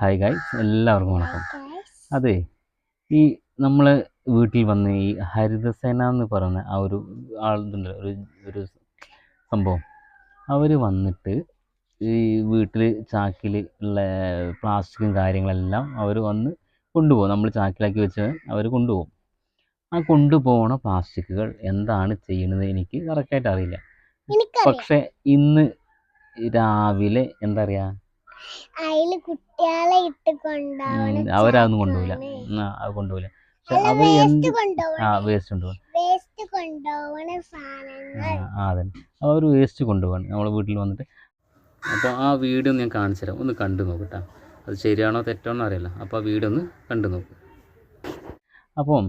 Hi guys എല്ലാവർക്കും വണക്കം. അതെ ഈ നമ്മൾ വീട്ടിൽ വന്ന് ഈ ഹരിതസേന എന്ന് പറയുന്ന ആ ഒരു ആളുണ്ട് ഒരു ഒരു സംഭവം. അവർ വന്നിട്ട് ഈ വീട്ടിൽ ചാക്കിൽ ഉള്ള പ്ലാസ്റ്റിക്കും കാര്യങ്ങളെല്ലാം അവർ വന്ന് കൊണ്ടുപോകും. നമ്മൾ ചാക്കിലാക്കി വെച്ച് അവർ കൊണ്ടുപോകും. ആ കൊണ്ടുപോകണ പ്ലാസ്റ്റിക്കുകൾ എന്താണ് ചെയ്യുന്നത് എനിക്ക് കറക്റ്റായിട്ട് അറിയില്ല. പക്ഷേ ഇന്ന് രാവിലെ എന്താ പറയുക അതിൽ കുട്ടികളെ ഇട്ട് കൊണ്ടാവണം അവരതൊന്നും കൊണ്ടുപോകില്ല അത് കൊണ്ടുപോകില്ല അവർ എന്ത് ആ വേസ്റ്റ് കൊണ്ടുപോകും വേസ്റ്റ് കൊണ്ടുപോകണ സാധനങ്ങൾ. ആ അതെ അവർ വേസ്റ്റ് നമ്മളെ വീട്ടിൽ വന്നിട്ട്. അപ്പോൾ ആ വീഡിയോ ഞാൻ കാണിച്ചു തരാം. ഒന്ന് കണ്ടു നോക്കട്ടാ അത് ശരിയാണോ തെറ്റാണോ അറിയില്ല. അപ്പോൾ ആ വീഡിയോ ഒന്ന് കണ്ടു നോക്ക്. അപ്പം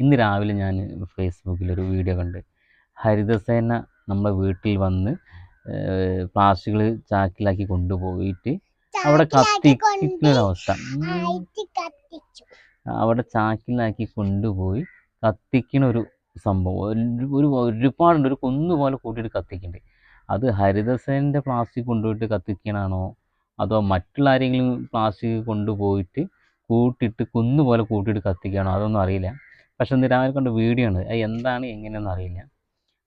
ഇന്ന് രാവിലെ ഞാൻ ഫേസ്ബുക്കിൽ ഒരു വീഡിയോ കണ്ട്. ഹരിതസേന നമ്മളെ വീട്ടിൽ വന്ന് പ്ലാസ്റ്റിക്കുകൾ ചാക്കിലാക്കി കൊണ്ടുപോയിട്ട് അവിടെ കത്തിക്കുന്നൊരവസ്ഥ കത്തിക്കുന്ന അവസ്ഥ. അവിടെ ചാക്കിലാക്കി കൊണ്ടുപോയി കത്തിക്കണ ഒരു സംഭവം. ഒരു ഒരു ഒരുപാടുണ്ട്. ഒരു കുന്നുപോലെ കൂട്ടിയിട്ട് കത്തിക്കുന്നുണ്ട് അത് ഹരിതസേനന്റെ പ്ലാസ്റ്റിക് കൊണ്ടുപോയിട്ട് കത്തിക്കണാണോ? അതോ മറ്റുള്ള ആരെങ്കിലും പ്ലാസ്റ്റിക് കൊണ്ടുപോയിട്ട് കൂട്ടിയിട്ട് കുന്നുപോലെ കൂട്ടിയിട്ട് കത്തിക്കുകയാണോ അതൊന്നും അറിയില്ല. പക്ഷെ ഇന്ന് രാവിലെ കണ്ട വീഡിയോ ആണ്. അത് എന്താണ് എങ്ങനെയെന്ന് അറിയില്ല.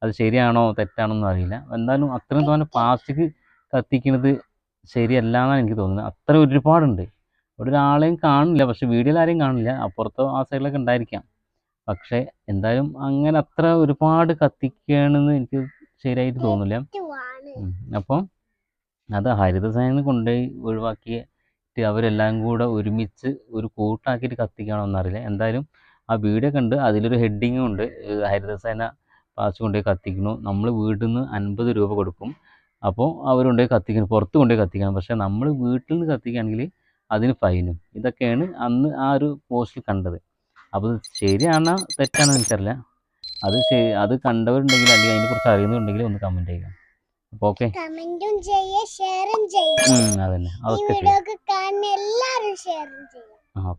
അത് ശരിയാണോ തെറ്റാണോ ഒന്നും അറിയില്ല. എന്തായാലും അത്രയും തോന്നെ പ്ലാസ്റ്റിക് കത്തിക്കുന്നത് ശരിയല്ല എന്നാണ് എനിക്ക് തോന്നുന്നത്. അത്ര ഒരുപാടുണ്ട്. ഇവിടെ ഒരാളെയും കാണില്ല. പക്ഷെ വീഡിയോയിൽ ആരെയും കാണില്ല. അപ്പുറത്തോ ആ സൈഡിലൊക്കെ ഉണ്ടായിരിക്കാം. പക്ഷേ എന്തായാലും അങ്ങനെ അത്ര ഒരുപാട് കത്തിക്കണമെന്ന് എനിക്ക് ശരിയായിട്ട് തോന്നില്ല. അപ്പം അത് ഹരിതസേന കൊണ്ടുപോയി ഒഴിവാക്കിയിട്ട് അവരെല്ലാം കൂടെ ഒരുമിച്ച് ഒരു കൂട്ടാക്കിയിട്ട് കത്തിക്കണമെന്നറിയില്ല എന്തായാലും ആ വീഡിയോ കണ്ട് അതിലൊരു ഹെഡിങ്ങും ഉണ്ട്. ഹരിതസേന പ്ലാസ്റ്റിക് കൊണ്ടുപോയി കത്തിക്കണു നമ്മൾ വീട്ടിൽ നിന്ന് അൻപത് രൂപ കൊടുക്കും. അപ്പോൾ അവർ കൊണ്ടുപോയി കത്തിക്കണം പുറത്ത് കൊണ്ടുപോയി കത്തിക്കണം. പക്ഷേ നമ്മൾ വീട്ടിൽ നിന്ന് കത്തിക്കുകയാണെങ്കിൽ അതിന് ഫൈനും. ഇതൊക്കെയാണ് അന്ന് ആ ഒരു പോസ്റ്റിൽ കണ്ടത്. അപ്പോൾ ശരിയാണോ തെറ്റാണോ എനിക്കറിയില്ല. അത് ശരി അത് കണ്ടവരുണ്ടെങ്കിൽ അല്ലെങ്കിൽ അതിനെക്കുറിച്ച് അറിയുന്നുണ്ടെങ്കിൽ ഒന്ന് കമന്റ് ചെയ്യുക. അപ്പോൾ ഓക്കെ കമന്റും ഷെയറും അതന്നെ. ഓക്കെ അതൊക്കെ ഷെയറും ആ